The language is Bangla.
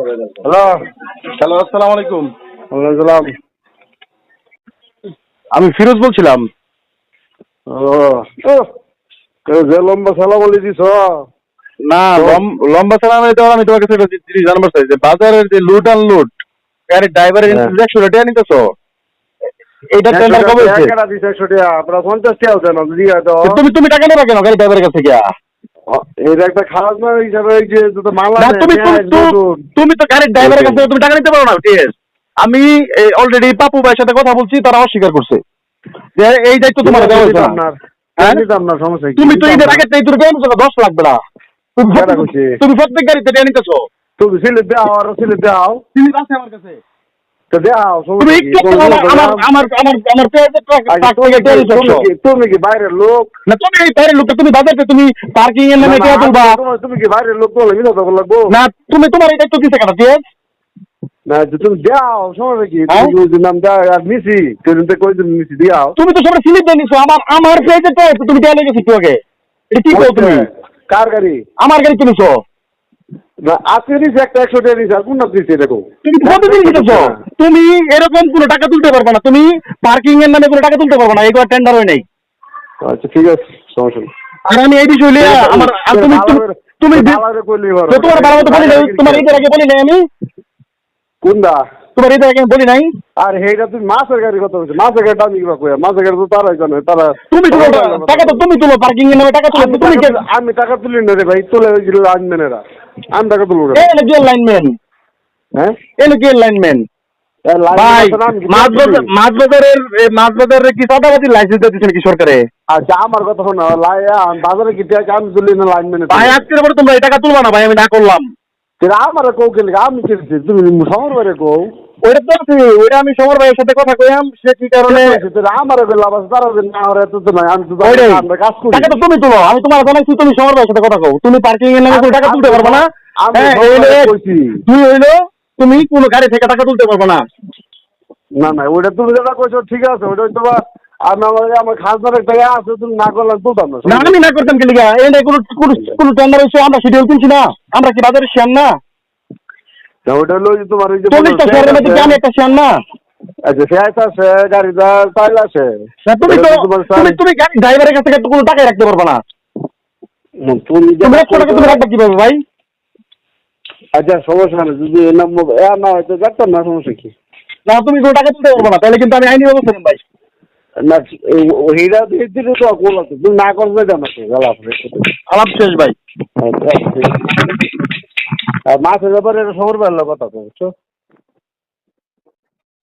হ্যালো। হ্যালো আসসালামু আলাইকুম। ওয়ালাইকুম সালাম। আমি ফিরোজ বলছিলাম। ও যে লম্বা সালা বলে দিছ। না লম্বা আমি তো আমি তোমার কাছে জিনিস জানবার চাই যে বাজারের যে লুট আন লুট গাড়ি ড্রাইভারের হ্যাঁ। একশো টাকা নিতেছো? এইটা টেন্ডার কবে হয়েছে? পঞ্চাশ টাকা দেন তুমি তুমি টাকা নেবা কেন গাড়ি ড্রাইভারের কাছে গিয়া এটা একটা খারাপ না হিসাবে এই যে যত মাল না তুমি তুমি তুমি-। তুমি তো গাড়ির ড্রাইভারের কাছে তুমি টাকা নিতে পারো না ঠিক আমি অলরেডি পাপু ভাইয়ের সাথে কথা বলছি তারা অস্বীকার করছে যে এই দায়িত্ব তোমার দেওয়া হয়েছে না। হ্যাঁ? সমস্যা? তুমি তো ঈদের না। আগে তো এই দুটো দশ লাখ বেড়া তুমি প্রত্যেক- তুমি প্রত্যেক গাড়িতে নিতেছো তুমি সিলে দাও আর সিলে দাও তুমি আছে আমার কাছে তো দাও তুমি কি? তুমি তুমি তুমি বাইরের লোক? না তুমি এই বাইরের লোকটা তুমি বাজারতে তুমি পার্কিং এর নামে কে তুলবা তুমি- তুমি কি বাইরের লোক বলে মিলে তো লাগবো? না তুমি তোমার দিছে না তুমি দাও সমস্যা কি হ্যাঁ? তুমি যদি নাম দাও আর নিছি সেদিন তো কই নিছি দাও তুমি তো সবাই স্লিপ দিয়ে আমার আমার তুমি দেওয়া লেগেছি আগে এটা কি তুমি? কার গাড়ি? আমার গাড়ি কিনেছো না আজকে নিছি একটা একশো টাকা নিছি আর কোন নাম দিছি দেখো তুমি তুমি এরকম কোনো টাকা তুলতে পারবে না। তুমি পার্কিং এর নামে কোনো টাকা তুলতে পারবে না টেন্ডার হয় নাই। আচ্ছা ঠিক আছে সমস্যা আর আমি এই বিষয় নিয়ে আমার আর তুমি তুমি- তুমি তো তোমার বাবা তো বলি নাই তোমার ঈদের আগে বলি নাই আমি? কোনটা? তোমার ঈদের আগে বলি নাই? আর হেইটা তুমি মাছের গাড়ি কথা বলছো। মাছের গাড়ি দামি কিবা কইয়া মাছের গাড়ি তো তারাই জানে তারা তুমি তুলো টাকা তো তুমি তুলো পার্কিং এর নামে টাকা তুলো তুমি আমি টাকা তুলি না রে ভাই তুলে ওই লাইনম্যানেরা আমি টাকা তুলবো। এনে কি লাইনম্যান হ্যাঁ? এনে কি লাইনম্যান ভাই আছে না, আমি কি মাছ তুলি? মাছ বাজারের এ, মাছ বাজারের কি চাঁদাবাজি লাইসেন্স দিচ্ছে নাকি সরকারে? আচ্ছা আমার কথা শোনো আম, বাজারে কি টাকা আমি তুলি না লাইনম্যানে ভাই আজকের পরে তোমরা এই টাকা তুলবা না ভাই আমি না করলাম। আমার কৌ কে লিখা? আমি কিনছি তুমি সমর বারে কৌ ওইটা তো আছে ওইটা আমি সমর ভাইয়ের সাথে কথা কইলাম সে কি কারণে আমার লাভ আছে তারা না ওরা তো নাই আমি তো জানি ওইটাই। না, আমরা কাজ করি। টাকা তো তুমি তুলো আমি তোমার জানাইছি তুমি সমর ভাইয়ের সাথে কথা কও। তুমি পার্কিং এর নামে কোনো টাকা তুলতে পারবে না? আমি হ্যাঁ। তুই হইল তুমি কোনো গাড়ি থেকে টাকা তুলতে পারবে না। না না ওইটা তুমি যেটা কইছো ঠিক আছে ওইটা বা আমি আমার আমার খাজনার একটা আছে তুমি না করলে তুলতাম না আমি না করতাম কি লিগা? এই কোনো কোনো টেন্ডার হইছে আমরা শিডিউল কিনছি না। আমরা কি বাজারে শেয়ার না? হলো যে তোমার ওই যে চল্লিশটা শেয়ারের মধ্যে কি আমি একটা শেয়ার না? আচ্ছা সে আছে গাড়িটা আছে। তুমি তো তুমি তুমি ড্রাইভারের কাছ থেকে কোনো টাকাই রাখতে পারবে না। তুমি টাকা রাখবে কীভাবে ভাই? আচ্ছা সমস্যা নেই যদি এ নাম এ না হয়তো যাচ্তাম না সমস্যা কি? না তুমি কোনো টাকা পারবে না তাহলে কিন্তু আমি আইনি ব্যবস্থা নিব ভাই। না এই- ওইটা দিয়ে দিলে তো গোল আছে তুমি না করবে জানো তো গেল আলাপ শেষ ভাই। আর মাছের ব্যাপারে এটা সবার বেলা কথা তো বুঝছ?